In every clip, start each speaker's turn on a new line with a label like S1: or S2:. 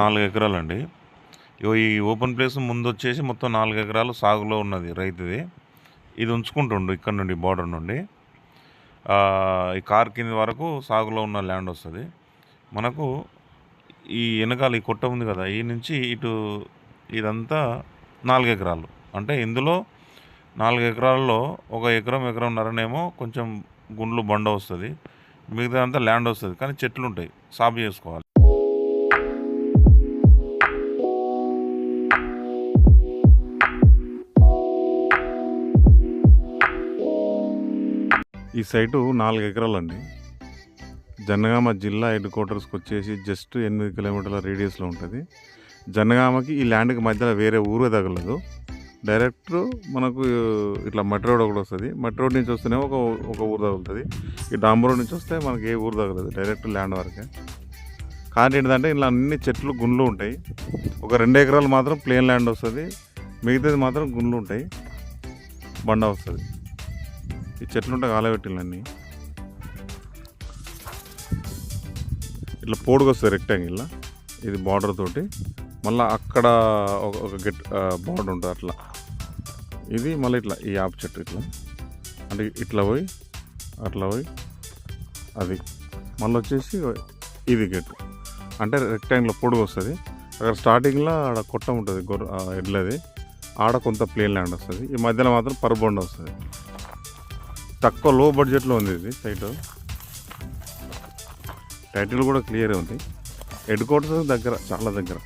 S1: నాలుగు ఎకరాలండి. ఇగో ఈ open place ముందు వచ్చేసి మొత్తం నాలుగు ఎకరాలు సాగులో ఉన్నది రైతుది. ఇది ఉంచుకుంటుండు ఇక్కడ నుండి బార్డర్ నుండి. ఈ కార్ కింద వరకు సాగులో ఉన్న ల్యాండ్ వస్తుంది. మనకు ఈ వెనకాల ఈ కొట్ట ఉంది కదా ఈ నుంచి ఇటు ఇదంతా నాలుగు ఎకరాలు. అంటే ఇందులో నాలుగు ఎకరాల్లో ఒక ఎకరం ఎకరంన్నరనేమో కొంచెం గుండ్లు బండ వస్తుంది. మిగతా అంతా ల్యాండ్ వస్తుంది. కానీ చెట్లు ఉంటాయి సాగు చేసుకోవాలి. ఈ సైటు నాలుగు ఎకరాలండి జనగామ జిల్లా హెడ్ క్వార్టర్స్కి వచ్చేసి జస్ట్ ఎనిమిది కిలోమీటర్ల రేడియస్లో ఉంటుంది. జనగామకి ఈ ల్యాండ్కి మధ్యలో వేరే ఊరే తగలదు. డైరెక్ట్ మనకు ఇట్లా మట్టి రోడ్ ఒకటి వస్తుంది. మట్టి రోడ్ నుంచి వస్తేనే ఒక ఒక ఊరు తగులుతుంది. ఈ డాంబర్ రోడ్ నుంచి వస్తే మనకి ఏ ఊరు తగలదు. డైరెక్ట్ ల్యాండ్ వరకే. కానీ ఏంటంటే ఇలా అన్ని చెట్లు గుండ్లు ఉంటాయి. ఒక రెండు ఎకరాలు మాత్రం ప్లేన్ ల్యాండ్ వస్తుంది. మిగతాది మాత్రం గుండ్లు ఉంటాయి. బండ వస్తుంది. ఈ చెట్లుంటే ఉంటే ఇట్లా పోడుగా వస్తుంది రెక్టాంగిల్ ఇది బార్డర్ తోటి. మళ్ళీ అక్కడ ఒక గెట్ బార్డర్ ఉంటుంది అట్లా. ఇది మళ్ళీ ఇట్లా ఈ యాప్ చెట్టు ఇట్లా. అంటే ఇట్లా పోయి అట్లా పోయి అది. మళ్ళీ వచ్చేసి ఇది గెట్. అంటే రెక్టాంగిల్ పొడుగు వస్తుంది అక్కడ స్టార్టింగ్లో ఆడ కొట్ట ఉంటుంది గొర్రె ఎడ్లది ఆడ కొంత ప్లేన్ ల్యాండ్ వస్తుంది. ఈ మధ్యలో మాత్రం పరుబొండ వస్తుంది. తక్కువ లో బడ్జెట్లో ఉంది ఇది సైట్ టైటిల్ కూడా క్లియర్ ఉంది. హెడ్ క్వార్టర్స్ దగ్గర చాలా దగ్గర.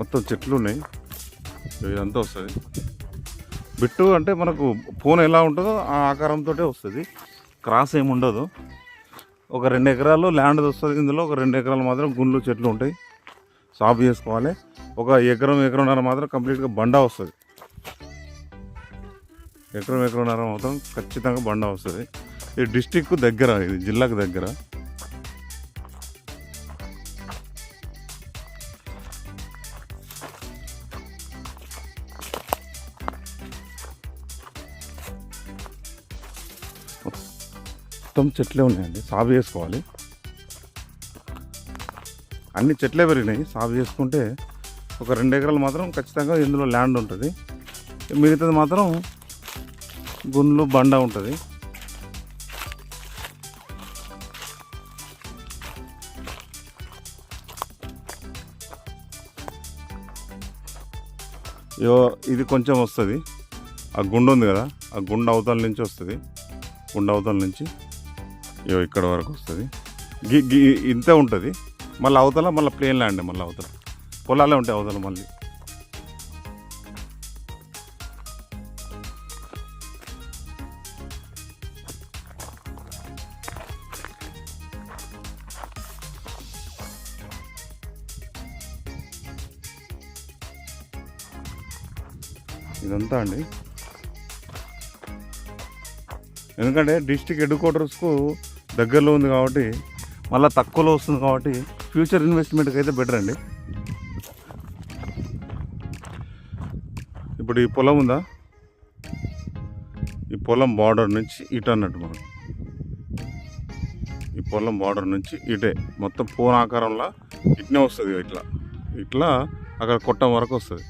S1: మొత్తం చెట్లు ఉన్నాయి. ఇదంతా వస్తుంది. బిట్టు అంటే మనకు ఫోన్ ఎలా ఉంటుందో ఆ ఆకారంతో వస్తుంది. క్రాస్ ఏమి ఉండదు. ఒక రెండు ఎకరాలు ల్యాండ్ వస్తుంది. ఇందులో ఒక రెండు ఎకరాలు మాత్రం గుండ్లు చెట్లు ఉంటాయి. సాఫ్ చేసుకోవాలి. ఒక ఎకరం ఎకరంన్నర మాత్రం కంప్లీట్గా బండ వస్తుంది. ఎకరం ఎకరంన్నర మాత్రం ఖచ్చితంగా బండ వస్తుంది. ఈ డిస్టిక్ దగ్గర ఇది జిల్లాకు దగ్గర మొత్తం చెట్లే ఉన్నాయండి. సాగు చేసుకోవాలి. అన్ని చెట్లే పెరిగినాయి. సాగు చేసుకుంటే ఒక రెండు ఎకరాలు మాత్రం ఖచ్చితంగా ఇందులో ల్యాండ్ ఉంటుంది. మిగతాది మాత్రం గుండ్లు బండ ఉంటుంది. యో ఇది కొంచెం వస్తుంది. ఆ గుండు ఉంది కదా ఆ గుండె అవతల నుంచి వస్తుంది. గుండె అవతల నుంచి. ఇగో ఇక్కడ వరకు వస్తుంది. గి గి ఉంటుంది. మళ్ళీ అవతల మళ్ళీ ప్లేన్ ల్యాండ్ మళ్ళీ అవతల. పొలాలే ఉంటాయి అవతల మళ్ళీ. ఇదంతా అండి. ఎందుకంటే డిస్టిక్ హెడ్ క్వార్టర్స్కు దగ్గరలో ఉంది కాబట్టి మళ్ళీ తక్కువలో వస్తుంది కాబట్టి ఫ్యూచర్ ఇన్వెస్ట్మెంట్కి అయితే బెటర్ అండి. ఇప్పుడు ఈ పొలం ఉందా? ఈ పొలం బార్డర్ నుంచి ఇటు అన్నట్టు మనం. ఈ పొలం బార్డర్ నుంచి ఇటే. మొత్తం ఫోన్ ఆకారంలో ఇట్నే వస్తుంది ఇట్లా. ఇట్లా అక్కడ కొట్టం వరకు వస్తుంది.